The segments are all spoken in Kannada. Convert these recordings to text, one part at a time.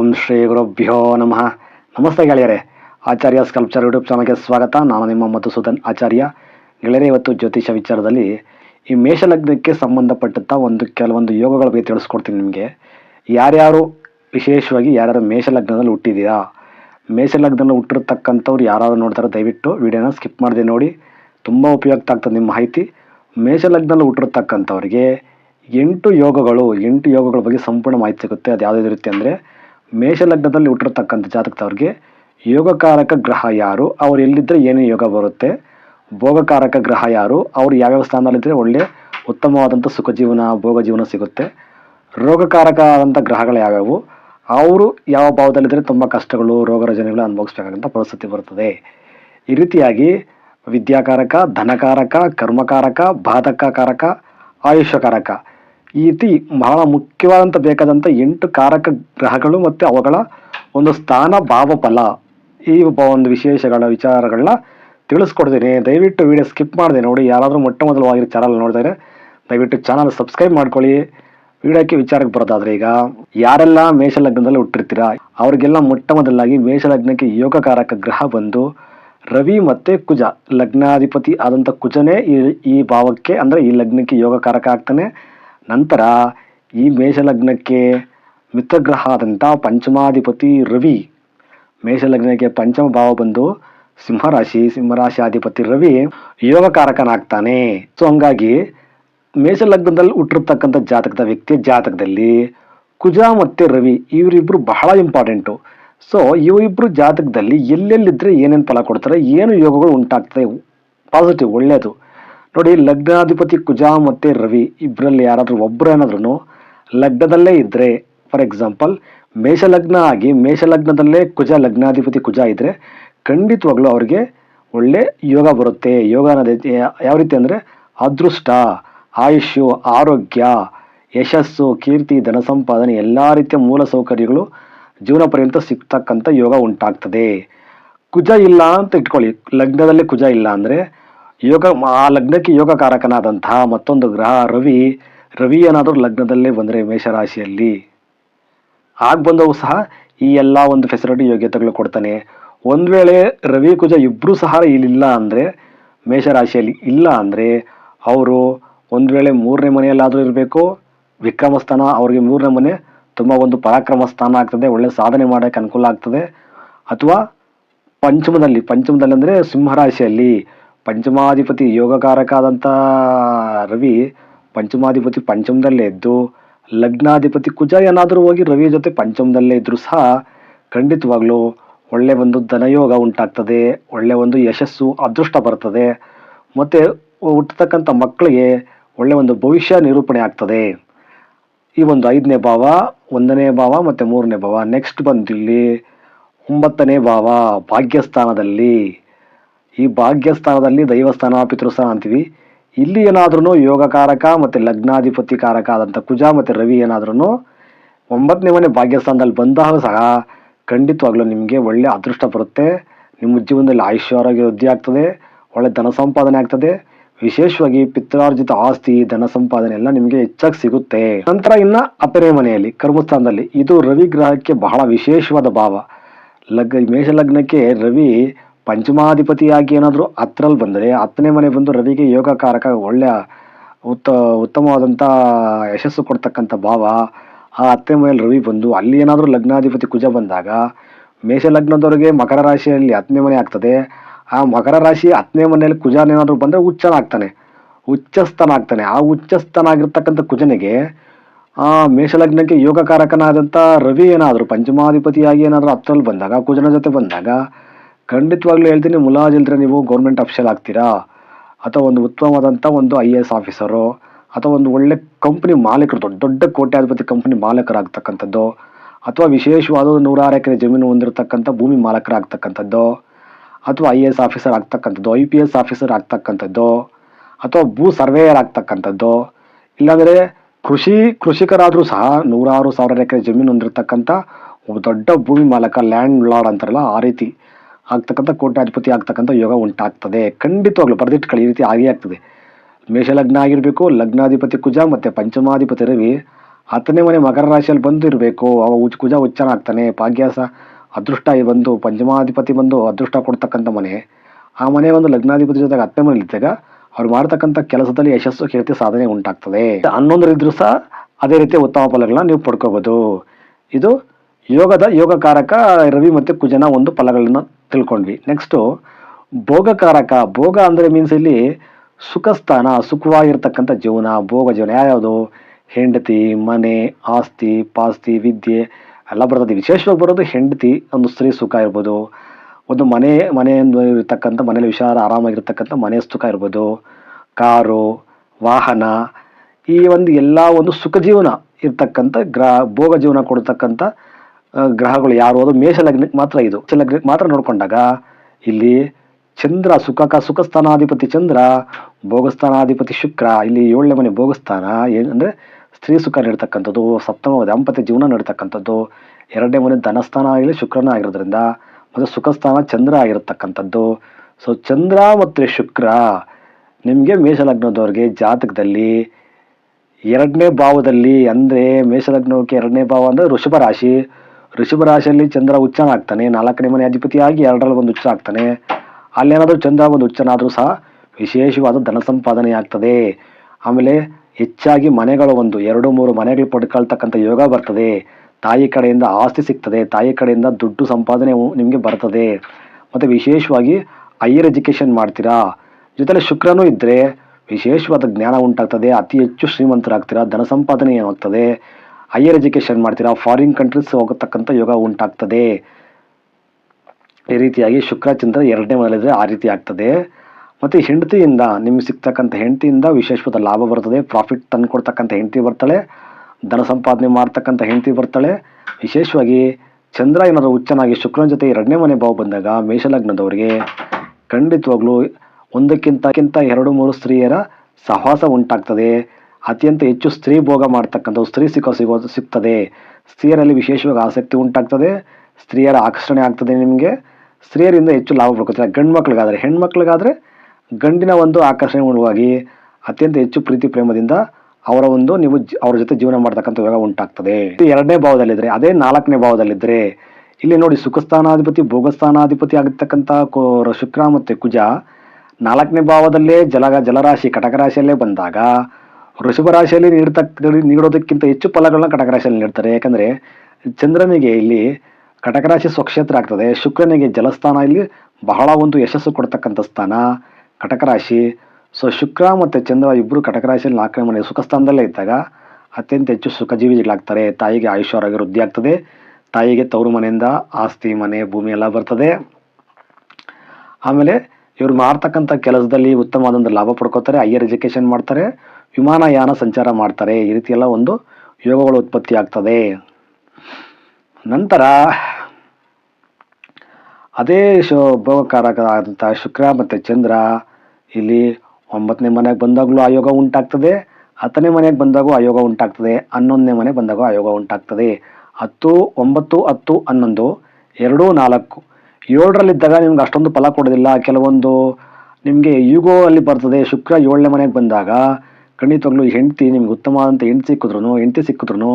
ಓಂ ಶ್ರೀ ಗುರುಭ್ಯೋ ನಮಃ. ನಮಸ್ತೆ ಗೆಳೆಯರೆ. ಆಚಾರ್ಯ ಸ್ಕಲ್ಪ್ಚರ್ ಯೂಟ್ಯೂಬ್ ಚಾನಲ್ಗೆ ಸ್ವಾಗತ. ನಾನು ನಿಮ್ಮ ಮಧುಸೂದನ್ ಆಚಾರ್ಯ. ಗೆಳೆಯರೆ, ಇವತ್ತು ಜ್ಯೋತಿಷ ವಿಚಾರದಲ್ಲಿ ಈ ಮೇಷಲಗ್ನಕ್ಕೆ ಸಂಬಂಧಪಟ್ಟಂಥ ಒಂದು ಕೆಲವೊಂದು ಯೋಗಗಳ ಬಗ್ಗೆ ತಿಳಿಸ್ಕೊಡ್ತೀನಿ ನಿಮಗೆ. ಯಾರ್ಯಾರು ವಿಶೇಷವಾಗಿ ಯಾರ್ಯಾರು ಮೇಷಲಗ್ನದಲ್ಲಿ ಹುಟ್ಟಿದ್ದೀರಾ ಮೇಷಲಗ್ನದಲ್ಲಿ ಹುಟ್ಟಿರ್ತಕ್ಕಂಥವ್ರು ಯಾರಾದ್ರು ನೋಡ್ತಾರೆ, ದಯವಿಟ್ಟು ವಿಡಿಯೋನ ಸ್ಕಿಪ್ ಮಾಡಿದೆ ನೋಡಿ. ತುಂಬ ಉಪಯುಕ್ತ ಆಗ್ತದೆ ನಿಮ್ಮ ಮಾಹಿತಿ. ಮೇಷಲಗ್ನದಲ್ಲಿ ಹುಟ್ಟಿರ್ತಕ್ಕಂಥವ್ರಿಗೆ ಎಂಟು ಯೋಗಗಳು, ಎಂಟು ಯೋಗಗಳ ಬಗ್ಗೆ ಸಂಪೂರ್ಣ ಮಾಹಿತಿ ಸಿಗುತ್ತೆ. ಅದು ಯಾವುದಾದ್ರು ರೀತಿ ಅಂದರೆ ಮೇಷಲಗ್ನದಲ್ಲಿ ಹುಟ್ಟಿರ್ತಕ್ಕಂಥ ಜಾತಕದವ್ರಿಗೆ ಯೋಗಕಾರಕ ಗ್ರಹ ಯಾರು? ಅವ್ರು ಎಲ್ಲಿದ್ದರೆ ಏನೇ ಯೋಗ ಬರುತ್ತೆ? ಭೋಗಕಾರಕ ಗ್ರಹ ಯಾರು? ಅವ್ರು ಯಾವ್ಯಾವ ಸ್ಥಾನದಲ್ಲಿದ್ದರೆ ಒಳ್ಳೆ ಉತ್ತಮವಾದಂಥ ಸುಖ ಜೀವನ ಭೋಗ ಜೀವನ ಸಿಗುತ್ತೆ. ರೋಗಕಾರಕ ಆದಂಥ ಗ್ರಹಗಳು ಯಾವ್ಯಾವು? ಅವರು ಯಾವ ಭಾವದಲ್ಲಿದ್ದರೆ ತುಂಬ ಕಷ್ಟಗಳು ರೋಗ ರಜನೆಗಳು ಅನುಭವಿಸ್ಬೇಕಾದಂಥ ಪರಿಸ್ಥಿತಿ ಬರುತ್ತದೆ ಈ ರೀತಿಯಾಗಿ ವಿದ್ಯಾಕಾರಕ, ಧನಕಾರಕ, ಕರ್ಮಕಾರಕ, ಬಾಧಕಕಾರಕ, ಆಯುಷ್ಯಕಾರಕ ಈ ಬಹಳ ಮುಖ್ಯವಾದಂಥ ಬೇಕಾದಂಥ ಎಂಟು ಕಾರಕ ಗ್ರಹಗಳು ಮತ್ತು ಅವುಗಳ ಒಂದು ಸ್ಥಾನ ಭಾವ ಫಲ ಈ ಒಬ್ಬ ಒಂದು ವಿಶೇಷಗಳ ವಿಚಾರಗಳನ್ನ ತಿಳಿಸ್ಕೊಡ್ತೀನಿ. ದಯವಿಟ್ಟು ವಿಡಿಯೋ ಸ್ಕಿಪ್ ಮಾಡಿದೆ ನೋಡಿ. ಯಾರಾದರೂ ಮೊಟ್ಟ ಮೊದಲವಾಗಿ ಚಾನಲ್ ನೋಡಿದರೆ ದಯವಿಟ್ಟು ಚಾನಲ್ ಸಬ್ಸ್ಕ್ರೈಬ್ ಮಾಡ್ಕೊಳ್ಳಿ. ವಿಡಿಯೋಕ್ಕೆ ವಿಚಾರಕ್ಕೆ ಬರೋದಾದ್ರೆ ಈಗ ಯಾರೆಲ್ಲ ಮೇಷ ಲಗ್ನದಲ್ಲಿ ಹುಟ್ಟಿರ್ತೀರಾ? ಅವರಿಗೆಲ್ಲ ಮೊಟ್ಟ ಮೊದಲಾಗಿ ಮೇಷಲಗ್ನಕ್ಕೆ ಯೋಗಕಾರಕ ಗ್ರಹ ಬಂದು ರವಿ ಮತ್ತೆ ಕುಜ ಲಗ್ನಾಧಿಪತಿ ಆದಂಥ ಕುಜನೇ ಈ ಈ ಭಾವಕ್ಕೆ ಅಂದರೆ ಈ ಲಗ್ನಕ್ಕೆ ಯೋಗಕಾರಕ ಆಗ್ತಾನೆ. ನಂತರ ಈ ಮೇಷಲಗ್ನಕ್ಕೆ ಮಿತ್ರಗ್ರಹ ಆದಂಥ ಪಂಚಮಾಧಿಪತಿ ರವಿ. ಮೇಷಲಗ್ನಕ್ಕೆ ಪಂಚಮ ಭಾವ ಬಂದು ಸಿಂಹರಾಶಿ ಸಿಂಹರಾಶಿ ಅಧಿಪತಿ ರವಿ ಯೋಗಕಾರಕನಾಗ್ತಾನೆ. ಸೊ ಹಂಗಾಗಿ ಮೇಷಲಗ್ನದಲ್ಲಿ ಹುಟ್ಟಿರ್ತಕ್ಕಂಥ ಜಾತಕದ ವ್ಯಕ್ತಿಯ ಜಾತಕದಲ್ಲಿ ಕುಜ ಮತ್ತು ರವಿ ಇವರಿಬ್ಬರು ಬಹಳ ಇಂಪಾರ್ಟೆಂಟು ಸೊ ಇವರಿಬ್ಬರು ಜಾತಕದಲ್ಲಿ ಎಲ್ಲೆಲ್ಲಿದ್ದರೆ ಏನೇನು ಫಲ ಕೊಡ್ತಾರೆ, ಏನು ಯೋಗಗಳು ಉಂಟಾಗ್ತದೆ ಪಾಸಿಟಿವ್ ಒಳ್ಳೆಯದು. ನೋಡಿ, ಲಗ್ನಾಧಿಪತಿ ಕುಜ ಮತ್ತು ರವಿ ಇಬ್ಬರಲ್ಲಿ ಯಾರಾದರೂ ಒಬ್ಬರು ಏನಾದ್ರೂ ಲಗ್ನದಲ್ಲೇ ಇದ್ದರೆ ಫಾರ್ ಎಕ್ಸಾಂಪಲ್ ಮೇಷಲಗ್ನ ಆಗಿ ಮೇಷಲಗ್ನದಲ್ಲೇ ಕುಜ, ಲಗ್ನಾಧಿಪತಿ ಕುಜ ಇದ್ದರೆ ಖಂಡಿತವಾಗ್ಲೂ ಅವ್ರಿಗೆ ಒಳ್ಳೆ ಯೋಗ ಬರುತ್ತೆ. ಯೋಗ ಅನ್ನೋದು ಯಾವ ರೀತಿ ಅಂದರೆ ಅದೃಷ್ಟ, ಆಯುಷ್ಯು, ಆರೋಗ್ಯ, ಯಶಸ್ಸು, ಕೀರ್ತಿ, ಧನ ಸಂಪಾದನೆ, ಎಲ್ಲ ರೀತಿಯ ಮೂಲ ಸೌಕರ್ಯಗಳು ಜೀವನ ಪರ್ಯಂತ ಸಿಗ್ತಕ್ಕಂಥ ಯೋಗ ಉಂಟಾಗ್ತದೆ. ಕುಜ ಇಲ್ಲ ಅಂತ ಇಟ್ಕೊಳ್ಳಿ. ಲಗ್ನದಲ್ಲೇ ಕುಜ ಇಲ್ಲ ಅಂದರೆ ಯೋಗ ಆ ಲಗ್ನಕ್ಕೆ ಯೋಗ ಕಾರಕನಾದಂತಹ ಮತ್ತೊಂದು ಗ್ರಹ ರವಿ. ರವಿ ಏನಾದರೂ ಲಗ್ನದಲ್ಲೇ ಬಂದರೆ ಮೇಷರಾಶಿಯಲ್ಲಿ. ಆಗ ಬಂದವು ಸಹ ಈ ಎಲ್ಲ ಒಂದು ಫೆಸಿಲಿಟಿ ಯೋಗ್ಯತೆಗಳು ಕೊಡ್ತಾನೆ. ಒಂದು ವೇಳೆ ರವಿ ಕುಜ ಇಬ್ಬರೂ ಸಹ ಇಲ್ಲಿಲ್ಲ ಅಂದರೆ, ಮೇಷರಾಶಿಯಲ್ಲಿ ಇಲ್ಲ ಅಂದರೆ, ಅವರು ಒಂದು ವೇಳೆ ಮೂರನೇ ಮನೆಯಲ್ಲಾದರೂ ಇರಬೇಕು. ವಿಕ್ರಮ ಸ್ಥಾನ ಅವರಿಗೆ ಮೂರನೇ ಮನೆ ತುಂಬ ಒಂದು ಪರಾಕ್ರಮ ಸ್ಥಾನ ಆಗ್ತದೆ, ಒಳ್ಳೆ ಸಾಧನೆ ಮಾಡೋಕ್ಕೆ ಅನುಕೂಲ ಆಗ್ತದೆ. ಅಥವಾ ಪಂಚಮದಲ್ಲಿ ಪಂಚಮದಲ್ಲಿ ಅಂದರೆ ಸಿಂಹರಾಶಿಯಲ್ಲಿ. ಪಂಚಮಾಧಿಪತಿ ಯೋಗಕಾರಕ ಆದಂಥ ರವಿ ಪಂಚಮಾಧಿಪತಿ ಪಂಚಮದಲ್ಲೇ ಇದ್ದು ಲಗ್ನಾಧಿಪತಿ ಕುಜ ಏನಾದರೂ ಹೋಗಿ ರವಿ ಜೊತೆ ಪಂಚಮದಲ್ಲೇ ಇದ್ದರೂ ಸಹ ಖಂಡಿತವಾಗ್ಲೂ ಒಳ್ಳೆ ಒಂದು ಧನಯೋಗ ಉಂಟಾಗ್ತದೆ, ಒಳ್ಳೆ ಒಂದು ಯಶಸ್ಸು, ಅದೃಷ್ಟ ಬರ್ತದೆ. ಮತ್ತು ಹುಟ್ಟತಕ್ಕಂಥ ಮಕ್ಕಳಿಗೆ ಒಳ್ಳೆ ಒಂದು ಭವಿಷ್ಯ ನಿರೂಪಣೆ ಆಗ್ತದೆ. ಈ ಒಂದು ಐದನೇ ಭಾವ, ಒಂದನೇ ಭಾವ ಮತ್ತು ಮೂರನೇ ಭಾವ ನೆಕ್ಸ್ಟ್ ಬಂದಿಲ್ಲಿ, ಒಂಬತ್ತನೇ ಭಾವ ಭಾಗ್ಯಸ್ಥಾನದಲ್ಲಿ. ಈ ಭಾಗ್ಯಸ್ಥಾನದಲ್ಲಿ ದೈವಸ್ಥಾನ ಪಿತೃಸ್ಥಾನ ಅಂತೀವಿ. ಇಲ್ಲಿ ಏನಾದ್ರೂ ಯೋಗಕಾರಕ ಮತ್ತು ಲಗ್ನಾಧಿಪತಿ ಕಾರಕ ಆದಂಥ ಕುಜ ಮತ್ತು ರವಿ ಏನಾದ್ರೂ ಒಂಬತ್ತನೇ ಮನೆ ಭಾಗ್ಯಸ್ಥಾನದಲ್ಲಿ ಬಂದಾಗ ಸಹ ಖಂಡಿತವಾಗ್ಲೂ ನಿಮಗೆ ಒಳ್ಳೆ ಅದೃಷ್ಟ ಬರುತ್ತೆ. ನಿಮ್ಮ ಜೀವನದಲ್ಲಿ ಐಶ್ವರ್ಯ ವೃದ್ಧಿ ಆಗ್ತದೆ, ಒಳ್ಳೆ ಧನ ಸಂಪಾದನೆ ಆಗ್ತದೆ. ವಿಶೇಷವಾಗಿ ಪಿತ್ರಾರ್ಜಿತ ಆಸ್ತಿ, ಧನ ಸಂಪಾದನೆ ಎಲ್ಲ ನಿಮಗೆ ಹೆಚ್ಚಾಗಿ ಸಿಗುತ್ತೆ. ನಂತರ ಇನ್ನು ಹತ್ತನೇ ಮನೆಯಲ್ಲಿ, ಕರ್ಮಸ್ಥಾನದಲ್ಲಿ. ಇದು ರವಿ ಗ್ರಹಕ್ಕೆ ಬಹಳ ವಿಶೇಷವಾದ ಭಾವ. ಲಗ್, ಮೇಷಲಗ್ನಕ್ಕೆ ರವಿ ಪಂಚಮಾಧಿಪತಿಯಾಗಿ ಏನಾದರೂ ಹತ್ರಲ್ಲಿ ಬಂದರೆ ಹತ್ತನೇ ಮನೆ ಬಂದು ರವಿಗೆ ಯೋಗಕಾರಕ ಒಳ್ಳೆಯ ಉತ್ತ ಉತ್ತಮವಾದಂಥ ಯಶಸ್ಸು ಕೊಡ್ತಕ್ಕಂಥ ಭಾವ, ಆ ಹತ್ತನೇ ಮನೆಯಲ್ಲಿ ರವಿ ಬಂದು ಅಲ್ಲಿ ಏನಾದರೂ ಲಗ್ನಾಧಿಪತಿ ಕುಜ ಬಂದಾಗ ಮೇಷ ಲಗ್ನದವರಿಗೆ ಮಕರ ರಾಶಿಯಲ್ಲಿ ಹತ್ತನೇ ಮನೆ ಆಗ್ತದೆ. ಆ ಮಕರ ರಾಶಿ ಹತ್ತನೇ ಮನೆಯಲ್ಲಿ ಕುಜನೇನಾದರೂ ಬಂದರೆ ಉಚ್ಚನಾಗ್ತಾನೆ ಉಚ್ಚಸ್ಥನ ಆಗ್ತಾನೆ ಆ ಉಚ್ಚಸ್ಥನ ಆಗಿರ್ತಕ್ಕಂಥ ಕುಜನಿಗೆ, ಆ ಮೇಷಲಗ್ನಕ್ಕೆ ಯೋಗಕಾರಕನಾದಂಥ ರವಿ ಏನಾದರೂ ಪಂಚಮಾಧಿಪತಿಯಾಗಿ ಏನಾದರೂ ಹತ್ತರಲ್ಲಿ ಬಂದಾಗ, ಕುಜನ ಜೊತೆ ಬಂದಾಗ ಖಂಡಿತವಾಗ್ಲೂ ಹೇಳ್ತೀನಿ, ಮುಲಾಜಿಲ್ದ್ರೆ ನೀವು ಗೌರ್ಮೆಂಟ್ ಅಫಿಷಿಯಲ್ ಆಗ್ತೀರಾ? ಅಥವಾ ಒಂದು ಉತ್ತಮವಾದಂಥ ಒಂದು ಐ ಎ ಎಸ್ ಆಫೀಸರು ಅಥವಾ ಒಂದು ಒಳ್ಳೆ ಕಂಪ್ನಿ ಮಾಲೀಕರು, ದೊಡ್ಡ ದೊಡ್ಡ ಕೋಟ್ಯಾಧಿಪತಿ ಕಂಪ್ನಿ ಮಾಲೀಕರಾಗ್ತಕ್ಕಂಥದ್ದು? ಅಥವಾ ವಿಶೇಷವಾದ ನೂರಾರು ಎಕರೆ ಜಮೀನು ಹೊಂದಿರತಕ್ಕಂಥ ಭೂಮಿ ಮಾಲೀಕರಾಗ್ತಕ್ಕಂಥದ್ದು? ಅಥವಾ ಐ ಎ ಎಸ್ ಆಫೀಸರ್ ಆಗ್ತಕ್ಕಂಥದ್ದು ಐ ಪಿ ಎಸ್ ಆಫೀಸರ್ ಆಗ್ತಕ್ಕಂಥದ್ದು? ಅಥವಾ ಭೂ ಸರ್ವೇಯರ್ ಆಗ್ತಕ್ಕಂಥದ್ದು? ಇಲ್ಲಾಂದರೆ ಕೃಷಿ, ಕೃಷಿಕರಾದರೂ ಸಹ ನೂರಾರು ಸಾವಿರ ಎಕರೆ ಜಮೀನು ಹೊಂದಿರತಕ್ಕಂಥ ದೊಡ್ಡ ಭೂಮಿ ಮಾಲಕ ಲ್ಯಾಂಡ್ ಲಾರ್ಡ್ ಅಂತಾರಲ್ಲ, ಆ ರೀತಿ ಆಗ್ತಕ್ಕಂಥ ಕೋಟ್ಯಾಧಿಪತಿ ಆಗ್ತಕ್ಕಂಥ ಯೋಗ ಉಂಟಾಗ್ತದೆ. ಖಂಡಿತವಾಗ್ಲೂ ಬರೆದಿಟ್ಕೊಳ್ಳಿ, ಈ ರೀತಿ ಆಗೇ ಆಗ್ತದೆ. ಮೇಷಲಗ್ನ ಆಗಿರಬೇಕು, ಲಗ್ನಾಧಿಪತಿ ಕುಜ ಮತ್ತು ಪಂಚಮಾಧಿಪತಿ ರವಿ ಹತ್ತನೇ ಮನೆ ಮಕರ ರಾಶಿಯಲ್ಲಿ ಬಂದು ಇರಬೇಕು. ಅವ ಉಚ್, ಕುಜ ಉಚ್ಚನ ಆಗ್ತಾನೆ. ಭಾಗ್ಯಾಸ, ಅದೃಷ್ಟ ಬಂದು ಪಂಚಮಾಧಿಪತಿ ಬಂದು ಅದೃಷ್ಟ ಕೊಡ್ತಕ್ಕಂಥ ಮನೆ. ಆ ಮನೆ ಒಂದು ಲಗ್ನಾಧಿಪತಿ ಜೊತೆಗೆ ಹತ್ತನೇ ಮನೆ ಇದ್ದಾಗ ಅವ್ರು ಮಾಡ್ತಕ್ಕಂಥ ಕೆಲಸದಲ್ಲಿ ಯಶಸ್ಸು, ಕೀರ್ತಿ, ಸಾಧನೆ ಉಂಟಾಗ್ತದೆ. ಹನ್ನೊಂದರಿದ್ರೂ ಸಹ ಅದೇ ರೀತಿ ಉತ್ತಮ ಫಲಗಳನ್ನ ನೀವು ಪಡ್ಕೋಬೋದು. ಇದು ಯೋಗದ ಯೋಗಕಾರಕ ರವಿ ಮತ್ತು ಕುಜನ ಒಂದು ಫಲಗಳನ್ನ ತಿಳ್ಕೊಂಡ್ವಿ. ನೆಕ್ಸ್ಟು ಭೋಗಕಾರಕ, ಭೋಗ ಅಂದರೆ ಮೀನ್ಸ್ ಇಲ್ಲಿ ಸುಖಸ್ಥಾನ, ಸುಖವಾಗಿರ್ತಕ್ಕಂಥ ಜೀವನ, ಭೋಗ ಜೀವನ. ಯಾವ್ಯಾವುದು? ಹೆಂಡತಿ, ಮನೆ, ಆಸ್ತಿ, ಪಾಸ್ತಿ, ವಿದ್ಯೆ, ಎಲ್ಲ ಬರ್ತದೆ. ವಿಶೇಷವಾಗಿ ಬರೋದು ಹೆಂಡತಿ, ಒಂದು ಸ್ತ್ರೀ ಸುಖ ಇರ್ಬೋದು. ಒಂದು ಮನೆ ಮನೆಯಿಂದ ಇರ್ತಕ್ಕಂಥ ಮನೇಲಿ ವಿಚಾರ ಆರಾಮಾಗಿರ್ತಕ್ಕಂಥ ಮನೆ ಸುಖ ಇರ್ಬೋದು. ಕಾರು, ವಾಹನ, ಈ ಒಂದು ಎಲ್ಲ ಒಂದು ಸುಖ ಜೀವನ ಇರ್ತಕ್ಕಂಥ ಗ್ರಾ, ಭೋಗ ಜೀವನ ಕೊಡ್ತಕ್ಕಂಥ ಗ್ರಹಗಳು ಯಾರು ಅದು ಮೇಷ ಲಗ್ನಕ್ಕೆ ಮಾತ್ರ ಇದು. ಲಗ್ನಕ್ಕೆ ಮಾತ್ರ ನೋಡ್ಕೊಂಡಾಗ ಇಲ್ಲಿ ಚಂದ್ರ ಸುಖಕ ಸುಖ ಸ್ಥಾನಾಧಿಪತಿ ಚಂದ್ರ, ಭೋಗಸ್ಥಾನಾಧಿಪತಿ ಶುಕ್ರ, ಇಲ್ಲಿ ಏಳನೇ ಮನೆ ಭೋಗಸ್ಥಾನ ಏನಂದರೆ ಸ್ತ್ರೀ ಸುಖ ನೀಡ್ತಕ್ಕಂಥದ್ದು, ಸಪ್ತಮ ದಾಂಪತ್ಯ ಜೀವನ ನೀಡ್ತಕ್ಕಂಥದ್ದು, ಎರಡನೇ ಮನೆ ಧನಸ್ಥಾನ ಆಗಲಿ ಶುಕ್ರನ ಆಗಿರೋದ್ರಿಂದ ಮತ್ತು ಸುಖ ಸ್ಥಾನ ಚಂದ್ರ ಆಗಿರತಕ್ಕಂಥದ್ದು. ಸೊ ಚಂದ್ರ ಮತ್ತು ಶುಕ್ರ ನಿಮಗೆ ಮೇಷಲಗ್ನದವ್ರಿಗೆ ಜಾತಕದಲ್ಲಿ ಎರಡನೇ ಭಾವದಲ್ಲಿ ಅಂದರೆ ಮೇಷಲಗ್ನಕ್ಕೆ ಎರಡನೇ ಭಾವ ಅಂದರೆ ವೃಷಭ ರಾಶಿ ವೃಷಭ ರಾಶಿಯಲ್ಲಿ ಚಂದ್ರ ಉಚ್ಚನ ಆಗ್ತಾನೆ ನಾಲ್ಕನೇ ಮನೆ ಅಧಿಪತಿಯಾಗಿ ಎರಡರಲ್ಲಿ ಒಂದು ಉಚ್ಚ ಆಗ್ತಾನೆ ಅಲ್ಲೇನಾದರೂ ಚಂದ್ರ ಒಂದು ಉಚ್ಚನಾದರೂ ಸಹ ವಿಶೇಷವಾದ ಧನ ಸಂಪಾದನೆ ಆಗ್ತದೆ ಆಮೇಲೆ ಹೆಚ್ಚಾಗಿ ಮನೆಗಳು ಒಂದು ಎರಡು ಮೂರು ಮನೆಗಳು ಪಡ್ಕೊಳ್ತಕ್ಕಂಥ ಯೋಗ ಬರ್ತದೆ. ತಾಯಿ ಕಡೆಯಿಂದ ಆಸ್ತಿ ಸಿಗ್ತದೆ, ತಾಯಿ ಕಡೆಯಿಂದ ದುಡ್ಡು ಸಂಪಾದನೆ ನಿಮಗೆ ಬರ್ತದೆ. ಮತ್ತು ವಿಶೇಷವಾಗಿ ಹೈಯರ್ ಎಜುಕೇಷನ್ ಮಾಡ್ತೀರಾ? ಜೊತೆಲಿ ಶುಕ್ರನೂ ಇದ್ದರೆ ವಿಶೇಷವಾದ ಜ್ಞಾನ ಉಂಟಾಗ್ತದೆ, ಅತಿ ಹೆಚ್ಚು ಶ್ರೀಮಂತರಾಗ್ತೀರಾ, ಧನ ಸಂಪಾದನೆ ಏನಾಗ್ತದೆ? ಹೈಯರ್ ಎಜುಕೇಷನ್ ಮಾಡ್ತೀರಾ? ಫಾರಿನ್ ಕಂಟ್ರೀಸ್ ಹೋಗತಕ್ಕಂಥ ಯೋಗ ಉಂಟಾಗ್ತದೆ. ಈ ರೀತಿಯಾಗಿ ಶುಕ್ರ ಚಂದ್ರ ಎರಡನೇ ಮನೆಯಲ್ಲಿದ್ರೆ ಆ ರೀತಿ ಆಗ್ತದೆ. ಮತ್ತು ಹೆಂಡತಿಯಿಂದ ನಿಮಗೆ ಸಿಗ್ತಕ್ಕಂಥ ಹೆಂಡತಿಯಿಂದ ವಿಶೇಷವಾದ ಲಾಭ ಬರ್ತದೆ. ಪ್ರಾಫಿಟ್ ತಂದು ಕೊಡ್ತಕ್ಕಂಥ ಹೆಂಡತಿ ಬರ್ತಾಳೆ. ಧನ ಸಂಪಾದನೆ ಮಾಡ್ತಕ್ಕಂಥ ಹೆಂಡತಿ ಬರ್ತಾಳೆ. ವಿಶೇಷವಾಗಿ ಚಂದ್ರ ಏನಾದರೂ ಹುಚ್ಚನಾಗಿ ಶುಕ್ರನ ಜೊತೆ ಎರಡನೇ ಮನೆ ಭಾವ ಬಂದಾಗ ಮೇಷಲಗ್ನದವರಿಗೆ ಖಂಡಿತವಾಗ್ಲೂ ಒಂದಕ್ಕಿಂತಕ್ಕಿಂತ ಎರಡು ಮೂರು ಸ್ತ್ರೀಯರ ಸಹವಾಸ ಉಂಟಾಗ್ತದೆ. ಅತ್ಯಂತ ಹೆಚ್ಚು ಸ್ತ್ರೀ ಭೋಗ ಮಾಡ್ತಕ್ಕಂಥವು ಸ್ತ್ರೀ ಸಿಕ್ಕೋ ಸಿಗೋ ಸಿಗ್ತದೆ. ಸ್ತ್ರೀಯರಲ್ಲಿ ವಿಶೇಷವಾಗಿ ಆಸಕ್ತಿ ಉಂಟಾಗ್ತದೆ. ಸ್ತ್ರೀಯರ ಆಕರ್ಷಣೆ ಆಗ್ತದೆ ನಿಮಗೆ. ಸ್ತ್ರೀಯರಿಂದ ಹೆಚ್ಚು ಲಾಭ ಪಡ್ಕೋತಾರೆ ಗಂಡು ಮಕ್ಳಿಗಾದರೆ, ಹೆಣ್ಮಕ್ಳಿಗಾದರೆ ಗಂಡಿನ ಒಂದು ಆಕರ್ಷಣೆ ಮೂಲವಾಗಿ ಅತ್ಯಂತ ಹೆಚ್ಚು ಪ್ರೀತಿ ಪ್ರೇಮದಿಂದ ಅವರ ಒಂದು ನೀವು ಅವರ ಜೊತೆ ಜೀವನ ಮಾಡ್ತಕ್ಕಂಥ ಯೋಗ ಉಂಟಾಗ್ತದೆ. ಇದು ಎರಡನೇ ಭಾವದಲ್ಲಿದ್ದರೆ ಅದೇ ನಾಲ್ಕನೇ ಭಾವದಲ್ಲಿದ್ದರೆ ಇಲ್ಲಿ ನೋಡಿ ಸುಖಸ್ಥಾನಾಧಿಪತಿ, ಭೋಗಸ್ಥಾನಾಧಿಪತಿ ಆಗಿರ್ತಕ್ಕಂಥ ಶುಕ್ರ ಮತ್ತು ಕುಜ ನಾಲ್ಕನೇ ಭಾವದಲ್ಲೇ ಜಲ ಜಲರಾಶಿ, ಕಟಕರಾಶಿಯಲ್ಲೇ ಬಂದಾಗ ವೃಷಭ ರಾಶಿಯಲ್ಲಿ ನೀಡ್ತಕ್ಕ ನೀಡೋದಕ್ಕಿಂತ ಹೆಚ್ಚು ಫಲಗಳನ್ನ ಕಟಕ ರಾಶಿಯಲ್ಲಿ ನೀಡ್ತಾರೆ. ಯಾಕಂದ್ರೆ ಚಂದ್ರನಿಗೆ ಇಲ್ಲಿ ಕಟಕ ರಾಶಿ ಸ್ವಕ್ಷೇತ್ರ ಆಗ್ತದೆ. ಶುಕ್ರನಿಗೆ ಜಲಸ್ಥಾನ, ಇಲ್ಲಿ ಬಹಳ ಒಂದು ಯಶಸ್ಸು ಕೊಡ್ತಕ್ಕಂಥ ಸ್ಥಾನ ಕಟಕ ರಾಶಿ. ಸೊ ಶುಕ್ರ ಮತ್ತು ಚಂದ್ರ ಇಬ್ಬರು ಕಟಕ ರಾಶಿಯಲ್ಲಿ ನಾಲ್ಕನೇ ಮನೆ ಸುಖ ಸ್ಥಾನದಲ್ಲೇ ಇದ್ದಾಗ ಅತ್ಯಂತ ಹೆಚ್ಚು ಸುಖ ಜೀವಿಗಳಾಗ್ತಾರೆ ತಾಯಿಗೆ ಆಯುಷ್ಯವಾಗಿ ವೃದ್ಧಿ ಆಗ್ತದೆ. ತಾಯಿಗೆ ತವರು ಮನೆಯಿಂದ ಆಸ್ತಿ, ಮನೆ, ಭೂಮಿ ಎಲ್ಲ ಬರ್ತದೆ. ಆಮೇಲೆ ಇವರು ಮಾಡ್ತಕ್ಕಂಥ ಕೆಲಸದಲ್ಲಿ ಉತ್ತಮವಾದಂಥ ಲಾಭ ಪಡ್ಕೋತಾರೆ. ಹೈಯರ್ ಎಜುಕೇಷನ್ ಮಾಡ್ತಾರೆ. ವಿಮಾನಯಾನ ಸಂಚಾರ ಮಾಡ್ತಾರೆ. ಈ ರೀತಿ ಎಲ್ಲ ಒಂದು ಯೋಗಗಳು ಉತ್ಪತ್ತಿ ಆಗ್ತದೆ. ನಂತರ ಅದೇ ಶೋ ಭೋಗಕಾರಕರಾದಂಥ ಶುಕ್ರ ಮತ್ತು ಚಂದ್ರ ಇಲ್ಲಿ ಒಂಬತ್ತನೇ ಮನೆಗೆ ಬಂದಾಗಲೂ ಆಯೋಗ ಉಂಟಾಗ್ತದೆ. ಹತ್ತನೇ ಮನೆಗೆ ಬಂದಾಗೂ ಆಯೋಗ ಉಂಟಾಗ್ತದೆ. ಹನ್ನೊಂದನೇ ಮನೆ ಬಂದಾಗೂ ಆಯೋಗ ಉಂಟಾಗ್ತದೆ. ಹತ್ತು, ಒಂಬತ್ತು, ಹತ್ತು, ಹನ್ನೊಂದು, ಎರಡು ನಾಲ್ಕು. ಏಳರಲ್ಲಿದ್ದಾಗ ನಿಮ್ಗೆ ಅಷ್ಟೊಂದು ಫಲ ಕೊಡೋದಿಲ್ಲ ಕೆಲವೊಂದು ನಿಮಗೆ ಯುಗೋ ಅಲ್ಲಿ ಬರ್ತದೆ. ಶುಕ್ರ ಏಳನೇ ಮನೆಗೆ ಬಂದಾಗ ಖಂಡಿತವಾಗ್ಲೂ ಹೆಂಡತಿ ನಿಮ್ಗೆ ಉತ್ತಮವಾದಂಥ ಹೆಂಡತಿ ಸಿಕ್ಕಿದ್ರು ಹೆಂಡತಿ ಸಿಕ್ಕಿದ್ರು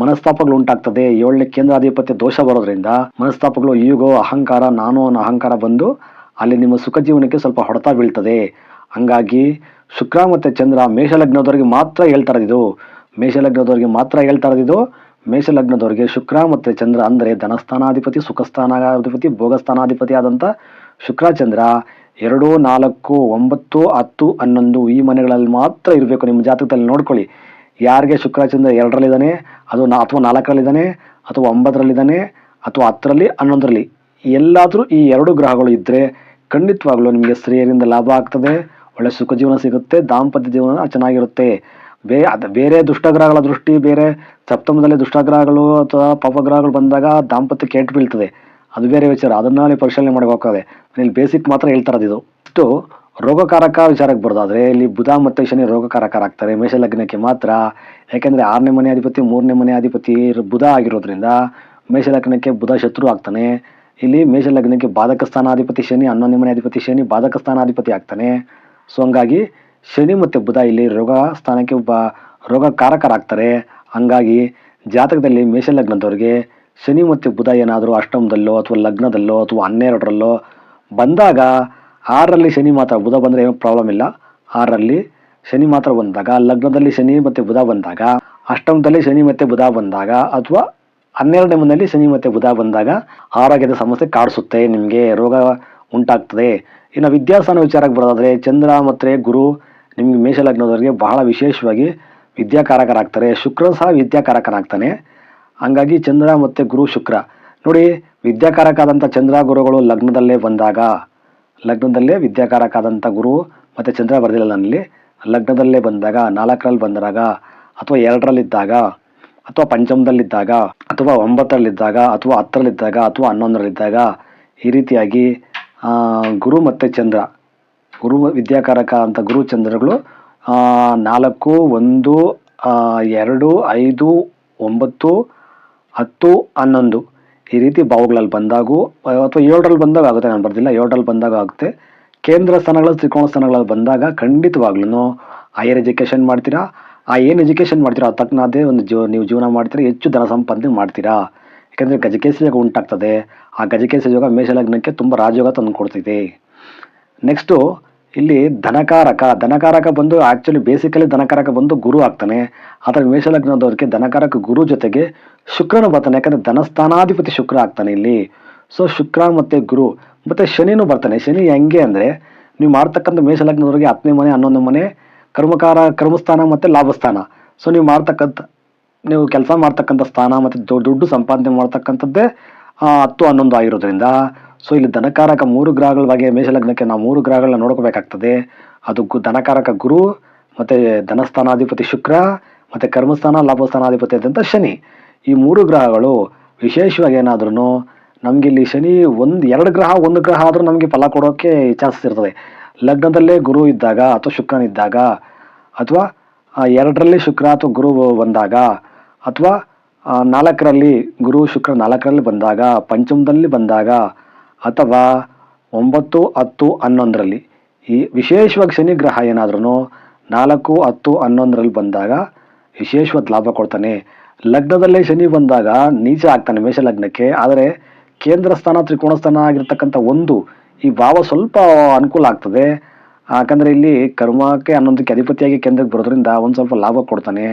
ಮನಸ್ತಾಪಗಳು ಉಂಟಾಗ್ತದೆ. ಏಳನೇ ಕೇಂದ್ರಾಧಿಪತ್ಯ ದೋಷ ಬರೋದ್ರಿಂದ ಮನಸ್ತಾಪಗಳು ಈಗೋ ಅಹಂಕಾರ, ನಾನು ಅನ್ನೋ ಅಹಂಕಾರ ಬಂದು ಅಲ್ಲಿ ನಿಮ್ಮ ಸುಖ ಜೀವನಕ್ಕೆ ಸ್ವಲ್ಪ ಹೊಡೆತ ಬೀಳ್ತದೆ. ಹಂಗಾಗಿ ಶುಕ್ರ ಮತ್ತು ಚಂದ್ರ ಮೇಷಲಗ್ನದವರಿಗೆ ಮಾತ್ರ ಹೇಳ್ತಾ ಇರೋದಿದು. ಮೇಷಲಗ್ನದವರಿಗೆ ಮಾತ್ರ ಹೇಳ್ತಾ ಇರೋದಿದು. ಮೇಷಲಗ್ನದವ್ರಿಗೆ ಶುಕ್ರ ಮತ್ತು ಚಂದ್ರ ಅಂದರೆ ಧನಸ್ಥಾನಾಧಿಪತಿ, ಸುಖಸ್ಥಾನಾಧಿಪತಿ, ಭೋಗಸ್ಥಾನಾಧಿಪತಿ ಆದಂಥ ಶುಕ್ರ, ಚಂದ್ರ. ಎರಡು, ನಾಲ್ಕು, ಒಂಬತ್ತು, ಹತ್ತು, ಹನ್ನೊಂದು ಈ ಮನೆಗಳಲ್ಲಿ ಮಾತ್ರ ಇರಬೇಕು. ನಿಮ್ಮ ಜಾತಕದಲ್ಲಿ ನೋಡ್ಕೊಳ್ಳಿ. ಯಾರಿಗೆ ಶುಕ್ರಾಚಂದ್ರ ಎರಡರಲ್ಲಿದ್ದಾನೆ, ಅದು ನಾ ಅಥವಾ ನಾಲ್ಕರಲ್ಲಿದ್ದಾನೆ, ಅಥವಾ ಒಂಬತ್ತರಲ್ಲಿದ್ದಾನೆ, ಅಥವಾ ಹತ್ತರಲ್ಲಿ, ಹನ್ನೊಂದರಲ್ಲಿ, ಎಲ್ಲಾದರೂ ಈ ಎರಡು ಗ್ರಹಗಳು ಇದ್ದರೆ ಖಂಡಿತವಾಗಲೂ ನಿಮಗೆ ಸ್ತ್ರೀಯರಿಂದ ಲಾಭ ಆಗ್ತದೆ, ಒಳ್ಳೆ ಸುಖ ಜೀವನ ಸಿಗುತ್ತೆ, ದಾಂಪತ್ಯ ಜೀವನ ಚೆನ್ನಾಗಿರುತ್ತೆ. ಬೇ ಅದು ಬೇರೆ ದುಷ್ಟಗ್ರಹಗಳ ದೃಷ್ಟಿ, ಬೇರೆ ಸಪ್ತಮದಲ್ಲಿ ದುಷ್ಟಗ್ರಹಗಳು ಅಥವಾ ಪಾಪಗ್ರಹಗಳು ಬಂದಾಗ ದಾಂಪತ್ಯ ಕೆಟ್ಟು ಬೀಳ್ತದೆ. ಅದು ಬೇರೆ ವಿಚಾರ. ಅದನ್ನು ಪರಿಶೀಲನೆ ಮಾಡಬೇಕಾಗಿದೆ ಇಲ್ಲಿ ಬೇಸಿಕ್ ಮಾತ್ರ ಹೇಳ್ತಾರದು ಇದು. ರೋಗಕಾರಕ ವಿಚಾರಕ್ಕೆ ಬರೋದಾದ್ರೆ, ಇಲ್ಲಿ ಬುಧ ಮತ್ತು ಶನಿ ರೋಗಕಾರಕರಾಗ್ತಾರೆ ಮೇಷಲಗ್ನಕ್ಕೆ ಮಾತ್ರ. ಯಾಕೆಂದ್ರೆ ಆರನೇ ಮನೆ ಅಧಿಪತಿ, ಮೂರನೇ ಮನೆ ಅಧಿಪತಿ ಬುಧ ಆಗಿರೋದ್ರಿಂದ ಮೇಷಲಗ್ನಕ್ಕೆ ಬುಧ ಶತ್ರು ಆಗ್ತಾನೆ. ಇಲ್ಲಿ ಮೇಷಲಗ್ನಕ್ಕೆ ಬಾಧಕ ಸ್ಥಾನಾಧಿಪತಿ ಶನಿ, ಹನ್ನೊಂದನೇ ಮನೆ ಅಧಿಪತಿ ಶನಿ ಬಾಧಕ ಸ್ಥಾನಾಧಿಪತಿ ಆಗ್ತಾನೆ. ಸೊ ಹಂಗಾಗಿ ಶನಿ ಮತ್ತು ಬುಧ ಇಲ್ಲಿ ರೋಗ ಸ್ಥಾನಕ್ಕೆ ಒಬ್ಬ ರೋಗಕಾರಕರಾಗ್ತಾರೆ. ಹಂಗಾಗಿ ಜಾತಕದಲ್ಲಿ ಮೇಷಲಗ್ನದವ್ರಿಗೆ ಶನಿ ಮತ್ತು ಬುಧ ಏನಾದರೂ ಅಷ್ಟಮದಲ್ಲೋ ಅಥವಾ ಲಗ್ನದಲ್ಲೋ ಅಥವಾ ಹನ್ನೆರಡರಲ್ಲೋ ಬಂದಾಗ ಆರರಲ್ಲಿ ಶನಿ ಮಾತ್ರ ಬುಧ ಬಂದರೆ ಏನೂ ಪ್ರಾಬ್ಲಮ್ ಇಲ್ಲ. ಆರರಲ್ಲಿ ಶನಿ ಮಾತ್ರ ಬಂದಾಗ, ಲಗ್ನದಲ್ಲಿ ಶನಿ ಮತ್ತು ಬುಧ ಬಂದಾಗ, ಅಷ್ಟಮದಲ್ಲಿ ಶನಿ ಮತ್ತು ಬುಧ ಬಂದಾಗ ಅಥವಾ ಹನ್ನೆರಡನೇ ಮನೆಯಲ್ಲಿ ಶನಿ ಮತ್ತು ಬುಧ ಬಂದಾಗ ಆರೋಗ್ಯದ ಸಮಸ್ಯೆ ಕಾಡಿಸುತ್ತೆ, ನಿಮಗೆ ರೋಗ ಉಂಟಾಗ್ತದೆ. ಇನ್ನು ವಿದ್ಯಾಸ್ಥಾನ ವಿಚಾರಕ್ಕೆ ಬರೋದಾದರೆ ಚಂದ್ರ ಮತ್ತು ಗುರು ನಿಮಗೆ ಮೇಷಲಗ್ನದವರಿಗೆ ಬಹಳ ವಿಶೇಷವಾಗಿ ವಿದ್ಯಾಕಾರಕರಾಗ್ತಾರೆ. ಶುಕ್ರ ಸಹ ವಿದ್ಯಾಕಾರಕನಾಗ್ತಾನೆ. ಹಂಗಾಗಿ ಚಂದ್ರ ಮತ್ತು ಗುರು ಶುಕ್ರ. ನೋಡಿ ವಿದ್ಯಾಕಾರಕಾದಂಥ ಚಂದ್ರ ಗುರುಗಳು ಲಗ್ನದಲ್ಲೇ ಬಂದಾಗ, ಲಗ್ನದಲ್ಲೇ ವಿದ್ಯಾಕಾರಕಾದಂಥ ಗುರು ಮತ್ತು ಚಂದ್ರ ಬರೆದಿಲ್ಲ ನನ್ನಲ್ಲಿ ಲಗ್ನದಲ್ಲೇ ಬಂದಾಗ, ನಾಲ್ಕರಲ್ಲಿ ಬಂದಾಗ, ಅಥವಾ ಎರಡರಲ್ಲಿದ್ದಾಗ, ಅಥವಾ ಪಂಚಮದಲ್ಲಿದ್ದಾಗ, ಅಥವಾ ಒಂಬತ್ತರಲ್ಲಿದ್ದಾಗ, ಅಥವಾ ಹತ್ತರಲ್ಲಿದ್ದಾಗ, ಅಥವಾ ಹನ್ನೊಂದರಲ್ಲಿದ್ದಾಗ, ಈ ರೀತಿಯಾಗಿ ಗುರು ಮತ್ತು ಚಂದ್ರ, ಗುರು ವಿದ್ಯಾಕಾರಕ ಅಂತ ಗುರು ಚಂದ್ರಗಳು ನಾಲ್ಕು, ಒಂದು ಎರಡು, ಐದು, ಒಂಬತ್ತು, ಹತ್ತು, ಹನ್ನೊಂದು. ಈ ರೀತಿ ಬಾವುಗಳಲ್ಲಿ ಬಂದಾಗೂ ಅಥವಾ ಏಳರಲ್ಲಿ ಬಂದಾಗ ಆಗುತ್ತೆ, ನಾನು ಬರ್ದಿಲ್ಲ, ಏಳರಲ್ಲಿ ಬಂದಾಗ ಆಗುತ್ತೆ. ಕೇಂದ್ರ ಸ್ಥಾನಗಳು ತ್ರಿಕೋಣ ಸ್ಥಾನಗಳಲ್ಲಿ ಬಂದಾಗ ಖಂಡಿತವಾಗ್ಲೂ ಹೈಯರ್ ಎಜುಕೇಷನ್ ಮಾಡ್ತೀರಾ? ಆ ಏನು ಎಜುಕೇಷನ್ ಮಾಡ್ತೀರಾ? ಆ ತಕ್ಕನಾದೇ ಒಂದು ಜೀವ, ನೀವು ಜೀವನ ಮಾಡ್ತೀರಾ? ಹೆಚ್ಚು ಧನ ಸಂಪಾದನೆ ಮಾಡ್ತೀರಾ? ಯಾಕಂದರೆ ಗಜಕೇಸರಿ ಯೋಗ ಉಂಟಾಗ್ತದೆ. ಆ ಗಜಕೇಸರಿ ಯೋಗ ಮೇಷಲಗ್ನಕ್ಕೆ ತುಂಬ ರಾಜಯೋಗ ತಂದು ಕೊಡ್ತಿದೆ ನೆಕ್ಸ್ಟು ಇಲ್ಲಿ ಧನಕಾರಕ ಧನಕಾರಕ ಬಂದು ಆ್ಯಕ್ಚುಲಿ ಬೇಸಿಕಲಿ ಧನಕಾರಕ ಬಂದು ಗುರು ಆಗ್ತಾನೆ. ಆದರೆ ಮೇಷಲಗ್ನದವ್ರಿಗೆ ಧನಕಾರಕ ಗುರು ಜೊತೆಗೆ ಶುಕ್ರನು ಬರ್ತಾನೆ. ಯಾಕಂದರೆ ಧನಸ್ಥಾನಾಧಿಪತಿ ಶುಕ್ರ ಆಗ್ತಾನೆ ಇಲ್ಲಿ. ಸೊ ಶುಕ್ರ ಮತ್ತು ಗುರು, ಮತ್ತು ಶನಿನೂ ಬರ್ತಾನೆ. ಶನಿ ಹೆಂಗೆ ಅಂದರೆ ನೀವು ಮಾಡ್ತಕ್ಕಂಥ ಮೇಷಲಗ್ನದವ್ರಿಗೆ ಹತ್ತನೇ ಮನೆ, ಹನ್ನೊಂದನೇ ಮನೆ, ಕರ್ಮಕಾರ, ಕರ್ಮಸ್ಥಾನ ಮತ್ತು ಲಾಭಸ್ಥಾನ. ಸೊ ನೀವು ಮಾಡ್ತಕ್ಕಂಥ ನೀವು ಕೆಲಸ ಮಾಡ್ತಕ್ಕಂಥ ಸ್ಥಾನ ಮತ್ತು ದುಡ್ಡು ಸಂಪಾದನೆ ಮಾಡ್ತಕ್ಕಂಥದ್ದೇ ಹತ್ತು ಹನ್ನೊಂದು ಆಗಿರೋದ್ರಿಂದ. ಸೊ ಇಲ್ಲಿ ಧನಕಾರಕ ಮೂರು ಗ್ರಹಗಳ ಬಗ್ಗೆ ಮೇಷಲಗ್ನಕ್ಕೆ ನಾವು ಮೂರು ಗ್ರಹಗಳನ್ನ ನೋಡ್ಕೋಬೇಕಾಗ್ತದೆ. ಅದು ಧನಕಾರಕ ಗುರು, ಮತ್ತು ಧನಸ್ಥಾನಾಧಿಪತಿ ಶುಕ್ರ, ಮತ್ತು ಕರ್ಮಸ್ಥಾನ, ಲಾಭಸ್ಥಾನಾಧಿಪತಿ ಆದಂಥ ಶನಿ. ಈ ಮೂರು ಗ್ರಹಗಳು ವಿಶೇಷವಾಗಿ ಏನಾದ್ರೂ ನಮಗೆ ಇಲ್ಲಿ ಶನಿ ಒಂದು ಎರಡು ಗ್ರಹ, ಒಂದು ಗ್ರಹ ಆದರೂ ನಮಗೆ ಫಲ ಕೊಡೋಕ್ಕೆ ಚಾನ್ಸಸ್ ಇರ್ತದೆ. ಲಗ್ನದಲ್ಲೇ ಗುರು ಇದ್ದಾಗ ಅಥವಾ ಶುಕ್ರನಿದ್ದಾಗ ಅಥವಾ ಎರಡರಲ್ಲಿ ಶುಕ್ರ ಅಥವಾ ಗುರು ಬಂದಾಗ, ಅಥವಾ ನಾಲ್ಕರಲ್ಲಿ ಗುರು, ಶುಕ್ರ ನಾಲ್ಕರಲ್ಲಿ ಬಂದಾಗ, ಪಂಚಮದಲ್ಲಿ ಬಂದಾಗ ಅಥವಾ ಒಂಬತ್ತು, ಹತ್ತು, ಹನ್ನೊಂದರಲ್ಲಿ. ಈ ವಿಶೇಷವಾಗಿ ಶನಿ ಗ್ರಹ ಏನಾದ್ರೂ ನಾಲ್ಕು, ಹತ್ತು, ಹನ್ನೊಂದರಲ್ಲಿ ಬಂದಾಗ ವಿಶೇಷವಾದ ಲಾಭ ಕೊಡ್ತಾನೆ. ಲಗ್ನದಲ್ಲೇ ಶನಿ ಬಂದಾಗ ನೀಚ ಆಗ್ತಾನೆ ಮೇಷ ಲಗ್ನಕ್ಕೆ ಆದರೆ ಕೇಂದ್ರ ಸ್ಥಾನ ತ್ರಿಕೋಣ ಸ್ಥಾನ ಆಗಿರ್ತಕ್ಕಂಥ ಒಂದು ಈ ಭಾವ ಸ್ವಲ್ಪ ಅನುಕೂಲ ಆಗ್ತದೆ. ಯಾಕಂದರೆ ಇಲ್ಲಿ ಕರ್ಮಕ್ಕೆ ಹನ್ನೊಂದಕ್ಕೆ ಅಧಿಪತಿಯಾಗಿ ಕೇಂದ್ರಕ್ಕೆ ಬರೋದ್ರಿಂದ ಒಂದು ಸ್ವಲ್ಪ ಲಾಭ ಕೊಡ್ತಾನೆ.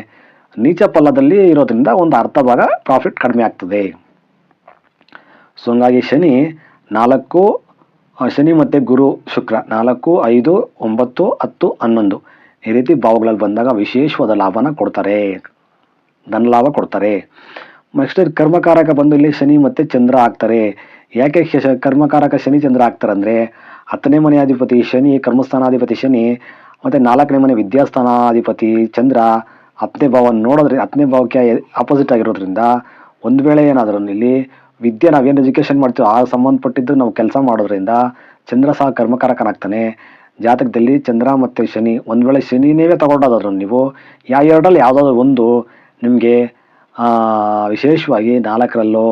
ನೀಚ ಫಲದಲ್ಲಿ ಇರೋದ್ರಿಂದ ಒಂದು ಅರ್ಧ ಭಾಗ ಪ್ರಾಫಿಟ್ ಕಡಿಮೆ ಆಗ್ತದೆ. ಸೊ ಹಂಗಾಗಿ ಶನಿ ನಾಲ್ಕು ಶನಿ ಮತ್ತು ಗುರು ಶುಕ್ರ. ನಾಲ್ಕು, ಐದು, ಒಂಬತ್ತು, ಹತ್ತು, ಹನ್ನೊಂದು. ಈ ರೀತಿ ಭಾವಗಳಲ್ಲಿ ಬಂದಾಗ ವಿಶೇಷವಾದ ಲಾಭನ ಕೊಡ್ತಾರೆ. ಧನ ಲಾಭ ಕೊಡ್ತಾರೆ. ನೆಕ್ಸ್ಟ್ ಕರ್ಮಕಾರಕ ಬಂದು ಇಲ್ಲಿ ಶನಿ ಮತ್ತು ಚಂದ್ರ ಆಗ್ತಾರೆ. ಯಾಕೆ ಕರ್ಮಕಾರಕ ಶನಿ, ಚಂದ್ರ ಆಗ್ತಾರೆ ಅಂದರೆ ಹತ್ತನೇ ಮನೆಯಾಧಿಪತಿ ಶನಿ, ಕರ್ಮಸ್ಥಾನಾಧಿಪತಿ ಶನಿ, ಮತ್ತು ನಾಲ್ಕನೇ ಮನೆ ವಿದ್ಯಾಸ್ಥಾನಾಧಿಪತಿ ಚಂದ್ರ ಹತ್ತನೇ ಭಾವ ನೋಡೋದ್ರೆ ಹತ್ತನೇ ಭಾವಕ್ಕೆ ಆಪೋಸಿಟ್ ಆಗಿರೋದ್ರಿಂದ ಒಂದು ವೇಳೆ ಏನಾದರೂ ಇಲ್ಲಿ ವಿದ್ಯೆ ನಾವೇನು ಎಜುಕೇಷನ್ ಮಾಡ್ತೀವಿ ಆ ಸಂಬಂಧಪಟ್ಟಿದ್ದು ನಾವು ಕೆಲಸ ಮಾಡೋದ್ರಿಂದ ಚಂದ್ರ ಸಹ ಕರ್ಮಕಾರಕನಾಗ್ತಾನೆ. ಜಾತಕದಲ್ಲಿ ಚಂದ್ರ ಮತ್ತು ಶನಿ, ಒಂದು ವೇಳೆ ಶನಿನೇ ತಗೊಂಡೋದಾದ್ರು ನೀವು ಯಾವ ಎರಡರಲ್ಲಿ ಯಾವುದಾದ್ರು ಒಂದು ನಿಮಗೆ ವಿಶೇಷವಾಗಿ ನಾಲ್ಕರಲ್ಲೋ,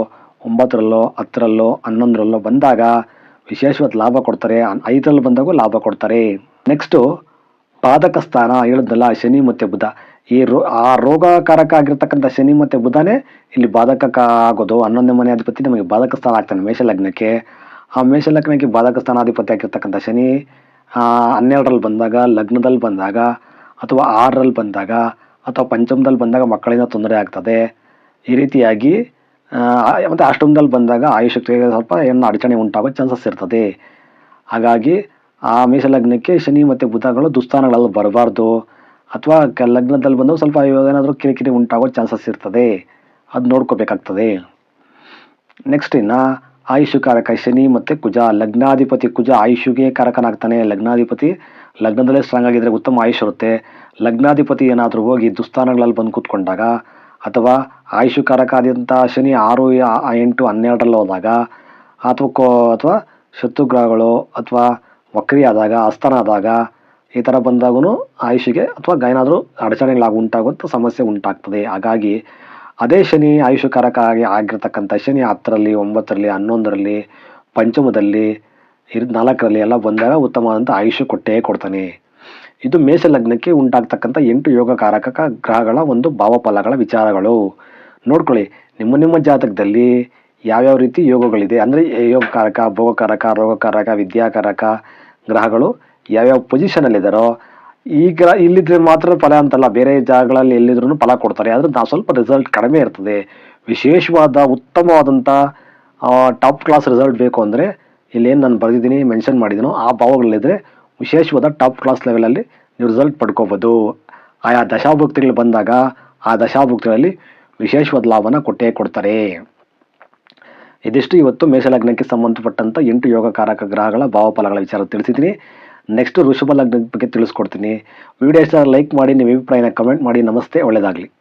ಒಂಬತ್ತರಲ್ಲೋ, ಹತ್ತರಲ್ಲೋ, ಹನ್ನೊಂದರಲ್ಲೋ ಬಂದಾಗ ವಿಶೇಷವಾದ ಲಾಭ ಕೊಡ್ತಾರೆ. ಐದರಲ್ಲಿ ಬಂದಾಗೂ ಲಾಭ ಕೊಡ್ತಾರೆ. ನೆಕ್ಸ್ಟು ಪಾದಕ ಸ್ಥಾನ ಹೇಳಿದ್ನಲ್ಲ, ಶನಿ ಮತ್ತು ಬುಧ. ಈ ರೋ, ಆ ರೋಗಕಾರಕ ಆಗಿರ್ತಕ್ಕಂಥ ಶನಿ ಮತ್ತು ಬುಧನೇ ಇಲ್ಲಿ ಬಾಧಕ ಆಗೋದು ಹನ್ನೊಂದನೇ ಮನೆ ಅಧಿಪತಿ ನಮಗೆ ಬಾಧಕ ಸ್ಥಾನ ಆಗ್ತಾನೆ ಮೇಷಲಗ್ನಕ್ಕೆ. ಆ ಮೇಷಲಗ್ನಕ್ಕೆ ಬಾಧಕ ಸ್ಥಾನಾಧಿಪತಿ ಆಗಿರ್ತಕ್ಕಂಥ ಶನಿ ಹನ್ನೆರಡರಲ್ಲಿ ಬಂದಾಗ, ಲಗ್ನದಲ್ಲಿ ಬಂದಾಗ, ಅಥವಾ ಆರರಲ್ಲಿ ಬಂದಾಗ, ಅಥವಾ ಪಂಚಮದಲ್ಲಿ ಬಂದಾಗ ಮಕ್ಕಳಿಂದ ತೊಂದರೆ ಆಗ್ತದೆ. ಈ ರೀತಿಯಾಗಿ ಮತ್ತು ಅಷ್ಟಮದಲ್ಲಿ ಬಂದಾಗ ಆಯುಷ್ಯಕ್ಕೆ ಸ್ವಲ್ಪ ಏನು ಅಡಚಣೆ ಉಂಟಾಗೋ ಚಾನ್ಸಸ್ ಇರ್ತದೆ. ಹಾಗಾಗಿ, ಆ ಮೇಷಲಗ್ನಕ್ಕೆ ಶನಿ ಮತ್ತು ಬುಧಗಳು ದುಸ್ಥಾನಗಳಲ್ಲಿ ಬರಬಾರ್ದು. ಅಥವಾ ಲಗ್ನದಲ್ಲಿ ಬಂದು ಸ್ವಲ್ಪ ಏನಾದರೂ ಕಿರಿಕಿರಿ ಉಂಟಾಗೋ ಚಾನ್ಸಸ್ ಇರ್ತದೆ. ಅದು ನೋಡ್ಕೋಬೇಕಾಗ್ತದೆ. ನೆಕ್ಸ್ಟ್ ಇನ್ನು ಆಯುಷು ಕಾರಕ, ಶನಿ ಮತ್ತು ಕುಜ. ಲಗ್ನಾಧಿಪತಿ ಕುಜ ಆಯುಷುಗೆ ಕಾರಕನಾಗ್ತಾನೆ. ಲಗ್ನಾಧಿಪತಿ ಲಗ್ನದಲ್ಲೇ ಸ್ಟ್ರಾಂಗ್ ಆಗಿದ್ರೆ ಉತ್ತಮ ಆಯುಷ್ ಇರುತ್ತೆ. ಲಗ್ನಾಧಿಪತಿ ಏನಾದರೂ ಹೋಗಿ ದುಸ್ಥಾನಗಳಲ್ಲಿ ಬಂದು ಕೂತ್ಕೊಂಡಾಗ ಅಥವಾ ಆಯುಷು ಕಾರಕ ಆದಂಥ ಶನಿ ಆರು ಎಂಟು, ಹನ್ನೆರಡರಲ್ಲಿ ಹೋದಾಗ ಅಥವಾ ಕೋ ಅಥವಾ ಶತ್ರುಗ್ರಹಗಳು ಅಥವಾ ವಕ್ರಿ ಆದಾಗ ಅಸ್ತನ ಆದಾಗ ಈ ಥರ ಬಂದಾಗೂ ಆಯುಷಿಗೆ ಅಥವಾ ಏನಾದರೂ ಅಡಚಣೆಗಳಾಗಿ ಉಂಟಾಗುವಂಥ ಸಮಸ್ಯೆ ಉಂಟಾಗ್ತದೆ. ಹಾಗಾಗಿ ಅದೇ ಶನಿ ಆಯುಷಕಾರಕ ಆಗಿ ಆಗಿರ್ತಕ್ಕಂಥ ಶನಿ ಹತ್ತರಲ್ಲಿ, ಒಂಬತ್ತರಲ್ಲಿ, ಹನ್ನೊಂದರಲ್ಲಿ, ಪಂಚಮದಲ್ಲಿ, ಇರ್, ನಾಲ್ಕರಲ್ಲಿ ಎಲ್ಲ ಬಂದಾಗ ಉತ್ತಮವಾದಂಥ ಆಯುಷ್ಯ ಕೊಟ್ಟೇ ಕೊಡ್ತಾನೆ. ಇದು ಮೇಷ ಲಗ್ನಕ್ಕೆ ಉಂಟಾಗ್ತಕ್ಕಂಥ ಎಂಟು ಯೋಗಕಾರಕ ಗ್ರಹಗಳ ಒಂದು ಭಾವಫಲಗಳ ವಿಚಾರಗಳು. ನೋಡ್ಕೊಳ್ಳಿ, ನಿಮ್ಮ ನಿಮ್ಮ ಜಾತಕದಲ್ಲಿ ಯಾವ್ಯಾವ ರೀತಿ ಯೋಗಗಳಿದೆ? ಅಂದರೆ ಯೋಗಕಾರಕ ಭೋಗಕಾರಕ, ರೋಗಕಾರಕ, ವಿದ್ಯಾಕಾರಕ ಗ್ರಹಗಳು ಯಾವ್ಯಾವ ಪೊಸಿಷನಲ್ಲಿದ್ದಾರೋ ಈಗ ಇಲ್ಲಿದ್ರೆ ಮಾತ್ರ ಫಲ ಅಂತಲ್ಲ, ಬೇರೆ ಜಾಗಗಳಲ್ಲಿ ಎಲ್ಲಿದ್ರೂ ಫಲ ಕೊಡ್ತಾರೆ. ಆದರೆ ನಾವು ಸ್ವಲ್ಪ ರಿಸಲ್ಟ್ ಕಡಿಮೆ ಇರ್ತದೆ. ವಿಶೇಷವಾದ ಉತ್ತಮವಾದಂಥ ಟಾಪ್ ಕ್ಲಾಸ್ ರಿಸಲ್ಟ್ ಬೇಕು ಅಂದರೆ ಇಲ್ಲೇನು ನಾನು ಬರೆದಿದ್ದೀನಿ ಮೆನ್ಷನ್ ಮಾಡಿದ್ದೀನೋ ಆ ಭಾವಗಳಲ್ಲಿದ್ದರೆ ವಿಶೇಷವಾದ ಟಾಪ್ ಕ್ಲಾಸ್ ಲೆವೆಲಲ್ಲಿ ನೀವು ರಿಸಲ್ಟ್ ಪಡ್ಕೋಬೋದು. ಆಯಾ ದಶಾಭುಕ್ತಿಗಳು ಬಂದಾಗ, ಆ ದಶಾಭುಕ್ತಿಗಳಲ್ಲಿ ವಿಶೇಷವಾದ ಲಾಭನ ಕೊಟ್ಟೇ ಕೊಡ್ತಾರೆ. ಇದಿಷ್ಟು ಇವತ್ತು ಮೇಷಲಗ್ನಕ್ಕೆ ಸಂಬಂಧಪಟ್ಟಂಥ ಎಂಟು ಯೋಗಕಾರಕ ಗ್ರಹಗಳ ಭಾವಫಲಗಳ ವಿಚಾರ ತಿಳಿಸಿದ್ದೀನಿ. ನೆಕ್ಸ್ಟ್ ಋಷಭ ಲಗ್ನದ ಬಗ್ಗೆ ತಿಳಿಸ್ಕೊಡ್ತೀನಿ. ವಿಡಿಯೋ ಲೈಕ್ ಮಾಡಿ ನಿಮ್ಮ ಅಭಿಪ್ರಾಯನ ಕಮೆಂಟ್ ಮಾಡಿ. ನಮಸ್ತೆ ಒಳ್ಳೆಯದಾಗಲಿ